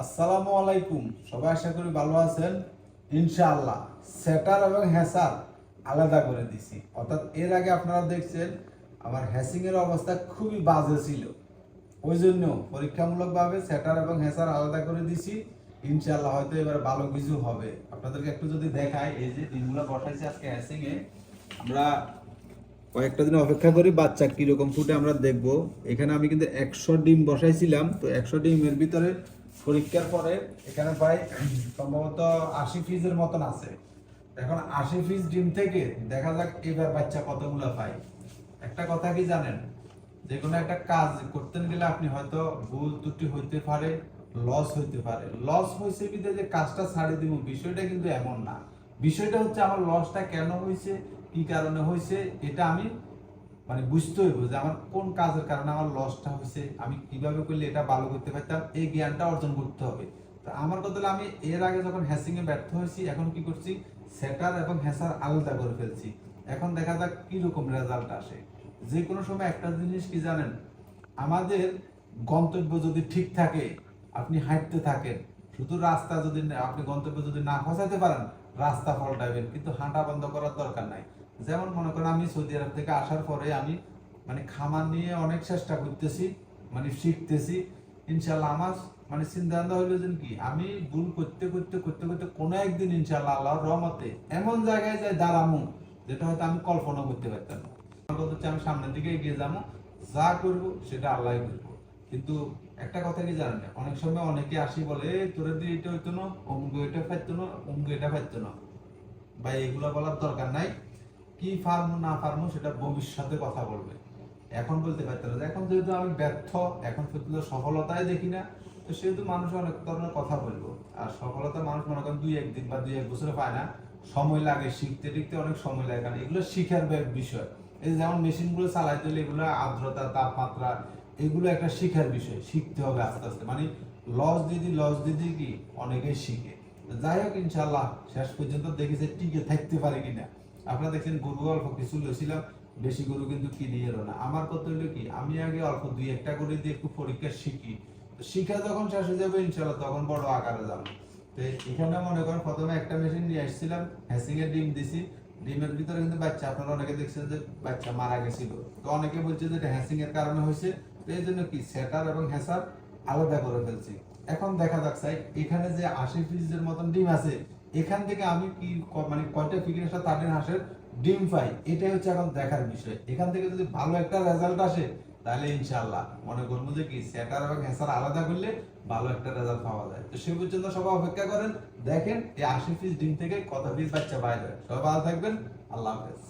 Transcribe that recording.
আসসালামু আলাইকুম। সবাই আশা করি ভালো আছেন। ইনশাআল্লাহ সেটার এবং হ্যাসার আলাদা করে দিছি। অর্থাৎ এর আগে আপনারা দেখছেন, আমার হ্যাসিংয়ের অবস্থা খুবই বাজে ছিল। ওই জন্য পরীক্ষামূলকভাবে সেটার এবং হ্যাসার আলাদা করে দিছি। ইনশাআল্লাহ হয়তো এবার ভালো কিছু হবে। আপনাদেরকে একটু যদি দেখাই, এই যে দিনগুলো বসাইছি আজকে হ্যাসিংয়ে আমরা কয়েকটা দিন অপেক্ষা করি বাচ্চা কীরকম ফুটে আমরা দেখব। এখানে আমি কিন্তু একশো ডিম বসাইছিলাম। তো একশো ডিমের ভিতরে পরীক্ষার পরে এখানে প্রায় সম্ভবত আশি পিসের মতন আছে। এখন আশি পিস ডিম থেকে দেখা যাক এবার বাচ্চা কতগুলো পায়। একটা কথা কি জানেন? যে কোনো একটা কাজ করতে গেলে আপনি হয়তো ভুল ত্রুটি হইতে পারে লস হইতে পারে। লস হয়েছে বিধে যে কাজটা ছাড়ে দিব, বিষয়টা কিন্তু এমন না। বিষয়টা হচ্ছে আমার লসটা কেন হয়েছে কি কারণে হয়েছে এটা আমি মানে বুঝতে হইব যে আমার কোন কাজের কারণে আমার লসটা হয়েছে, আমি কীভাবে করলে এটা ভালো করতে পারতাম এই জ্ঞানটা অর্জন করতে হবে। তো আমার কথা আমি এর আগে যখন হ্যাসিং এ ব্যর্থ হয়েছি, এখন কি করছি? সেটার এবং হ্যাসার আলাদা করে ফেলছি। এখন দেখা যাক কি রকম রেজাল্ট আসে। যে কোনো সময় একটা জিনিস কি জানেন? আমাদের গন্তব্য যদি ঠিক থাকে, আপনি হাঁটতে থাকেন, শুধু রাস্তা যদি আপনি গন্তব্য যদি না পৌঁছাতে পারেন, রাস্তা পাল্টাবেন কিন্তু হাঁটা বন্ধ করার দরকার নাই। যেমন মনে করেন আমি সৌদি আরব থেকে আসার পরে আমি মানে খামার নিয়ে অনেক চেষ্টা করতেছি মানে শিখতেছি। ইনশাল্লাহ আমার মানে চিন্তা হইল যে কি আমি ভুল করতে করতে করতে করতে কোনো একদিন ইনশাল্লাহ আল্লাহর রহমতে এমন জায়গায় যাই দাঁড়ামু যেটা হয়তো আমি কল্পনা করতে পারতাম হচ্ছে আমি সামনের দিকে এগিয়ে যাব যা করব সেটা আল্লাহ করব। কিন্তু একটা কথা কি জানেন অনেক সময় অনেকে আসি বলে "এই, তোরে দিয়ে এটা হইতো না অমুক এটা পাইতো না অমুক এটা পাইতো না। ভাই এগুলো বলার দরকার নাই। কি ফার্মো না ফার্মো সেটা ভবিষ্যতে কথা বলবে। এখন বলতে পারতে না। এখন যেহেতু আমি ব্যর্থ, এখন পর্যন্ত সফলতায় দেখি না, তো সেহেতু মানুষ অনেক ধরনের কথা বলব। আর সফলতা মানুষ মনে করেন দুই একদিন বা দুই এক বছরে পায় না। সময় লাগে, শিখতে টিখতে অনেক সময় লাগে, কারণ এগুলো শিখার বিষয়। এই যেমন মেশিনগুলো চালাইতে হলে এগুলো আর্দ্রতা, তাপমাত্রা, এগুলো একটা শিখার বিষয়। শিখতে হবে আস্তে আস্তে। মানে লস দিদি লস দিদি কি? অনেকেই শিখে। যাই হোক ইনশাল্লাহ শেষ পর্যন্ত দেখি যে টিকে থাকতে পারে কিনা। আপনারা দেখছেন গরু অল্প কিছু লইছিলাম, বেশি গরু কিন্তু কিনে এলো না। আমার কথা হলো কি, আমি আগে অল্প দুই একটা করে দিয়ে একটু পরীক্ষা শিখি। শিখা যখন শেষ হয়ে যাবে ইনশাল্লাহ তখন বড় আকারে যাব। তো এখানে মনে করেন প্রথমে একটা মেশিন নিয়ে আসছিলাম হ্যাসিং এর ডিম দিছি। ডিমের ভিতরে কিন্তু বাচ্চা, আপনারা অনেকে দেখছেন যে বাচ্চা মারা গেছিল। তো অনেকে বলছে যে এটা হ্যাসিং এর কারণে হয়েছে। তো এই জন্য কি সেটার এবং হ্যাসার আলাদা করে ফেলছি। এখন দেখা যাক সাই এখানে যে আশি পিসের মতন ডিম আছে এখান থেকে আমি কি মানে কয়টা ফিগারেশন তাদের আসে ডিম পাই, এটাই হচ্ছে এখন দেখার বিষয়। এখান থেকে যদি ভালো একটা রেজাল্ট আসে, তাহলে ইনশাল্লাহ মনে করব যে কি স্যাটার এবং হ্যাসার আলাদা করলে ভালো একটা রেজাল্ট পাওয়া যায়। তো সে পর্যন্ত সবাই অপেক্ষা করেন, দেখেন এই আশি পিস ডিম থেকে কত পিস বাচ্চা বাইরে। সবাই ভালো থাকবেন, আল্লাহ হাফেজ।